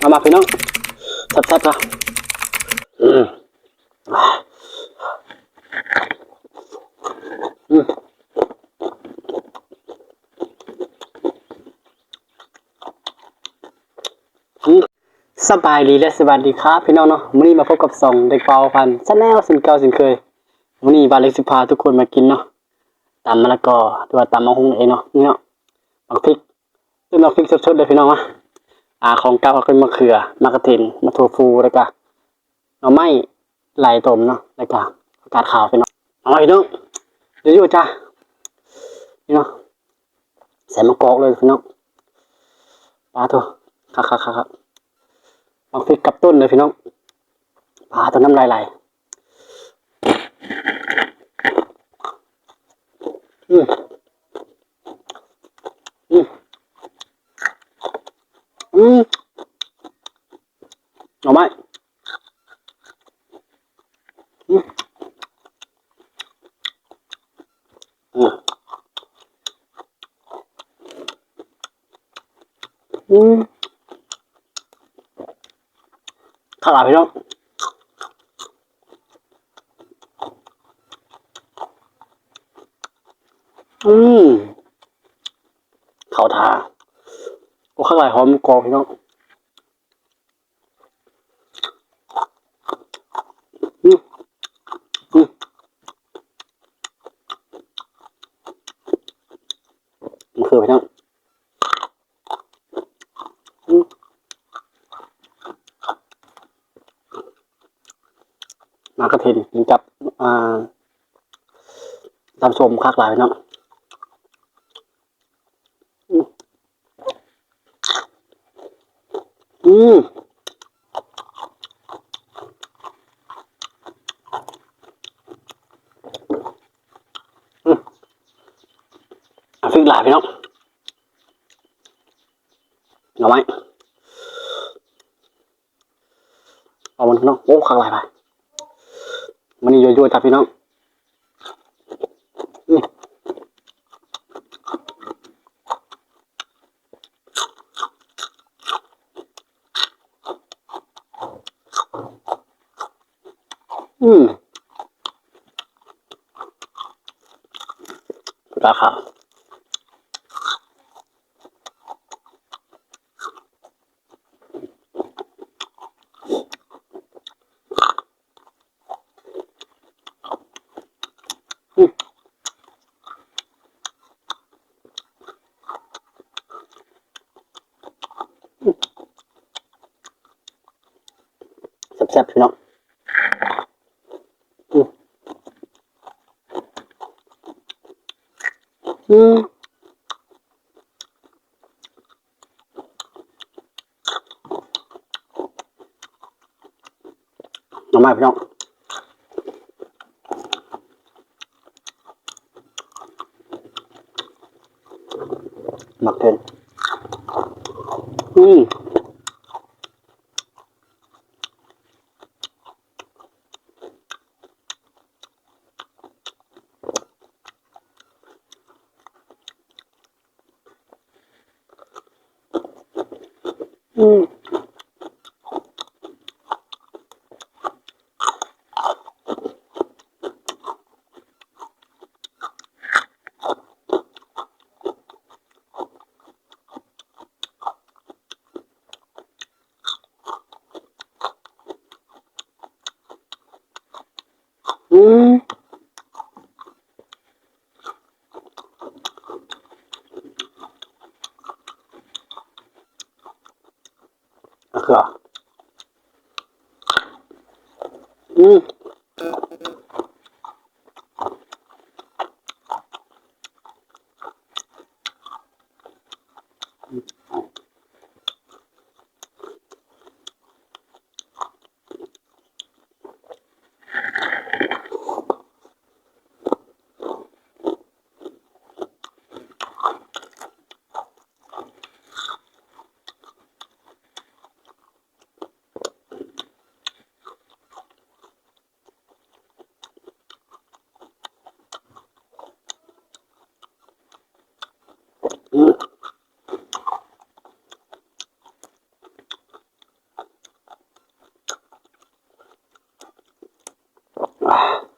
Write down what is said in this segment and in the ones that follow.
เอามาพี่น้องแซ่บๆครับอืมอืมอืมสบายดีและสวัสดีครับพี่น้องเนาะวันนี้มาพบกับสองเด็กเปาพันชาแนลสินเก่าสินเคยวันนี้บาเล็กสิพาทุกคนมากินเนาะตำมะละกอหรือว่าตำมะฮุงเองเนาะนี่เนาะบักพริกเป็นบักพริกสดๆเลยพี่น้องนะ อ่าของเก่าก็เป็นมะเขือมะกระถินมะถั่วฟูแล้วก็หน่อไม้ไหลต้มเนาะแล้วก็ผักกาดขาวพี่น้องเอามาพี่น้องเดี๋ยวอยู่จ้าพี่น้องใส่มะกอกเลยพี่น้องปลาตัวคักคักคักคับักพริกกับต้นเลยพี่น้องปลาตัวน้ำลายไหลอืม อืมเอาไหมอืมอืมอืมข้าวหลามพี่น้องอืมเขาทา ข้างในหอมกรอบพี่น้องมอืมมันคือพี่น้องมากระเทนกินกับอ่าตำส้มคักหลายพี่น้อง อืมอืม เอหลายพี่น้องเอาไหมเอามันพี่น้องโอ้ข้างหลายไปมันนี่โยๆจับพี่น้องอืมอืมราคาอืมแซ่บๆพี่น้อง อืมน้องไม้พี่น้องหมักเกินอืมอืม อื 啊。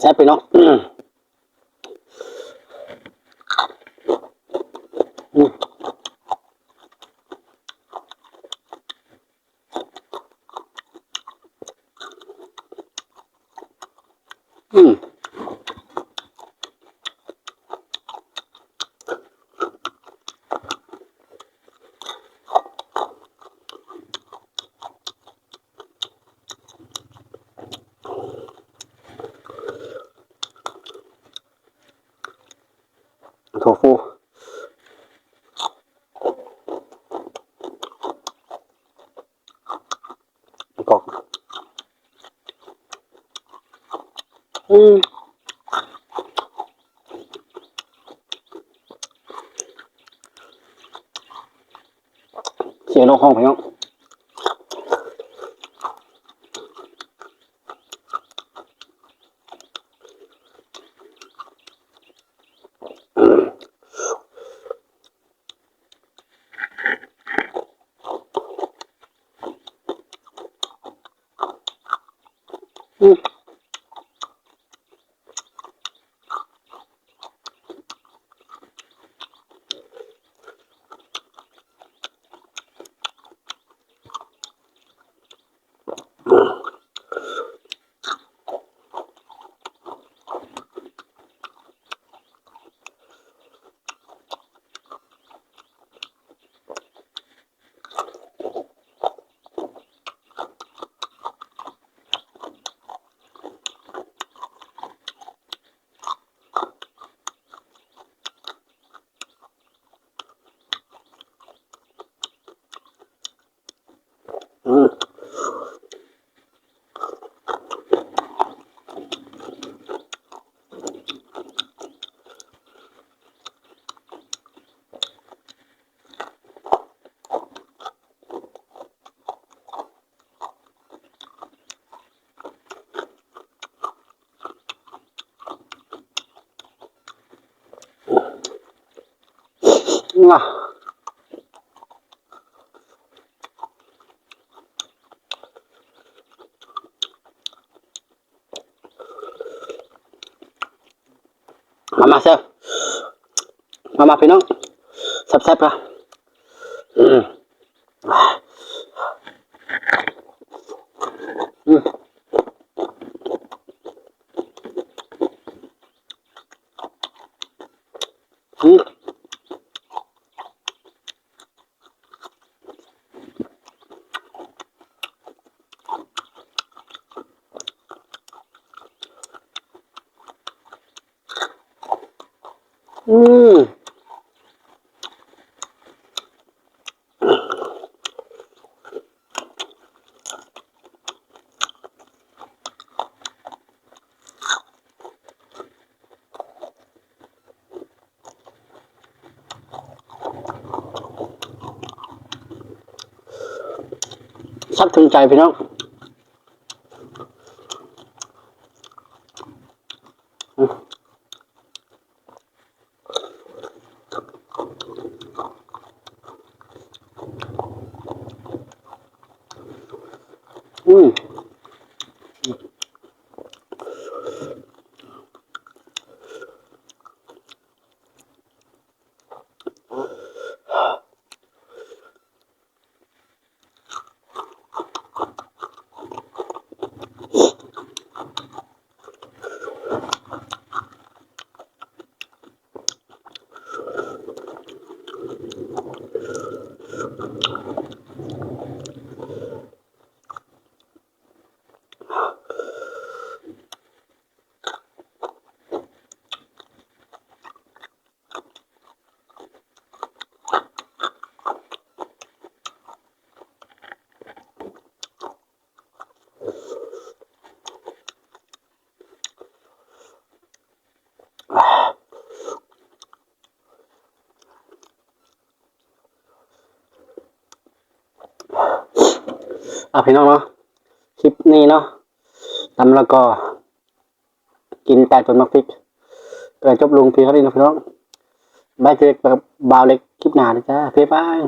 แซ่บไปเนาะอืมอืมอืม โทฟูกอกอืม เสียงลงห้องไปเนาะอืมอืม อะมามาเซฟมามาพี่น้องแซ่บๆละอืมอืมอืม อืมชักถึงใจพี่น้อง อะพี่น้องเนาะคลิปนี้เนาะตำแล้วก็ กินแต่ต้นมะพริกเกิดจบลงเพียงเท่านี้นะพี่น้องบายเจอกับบาวเล็กคลิปหน้านะจ้าเพื่อนบ้าง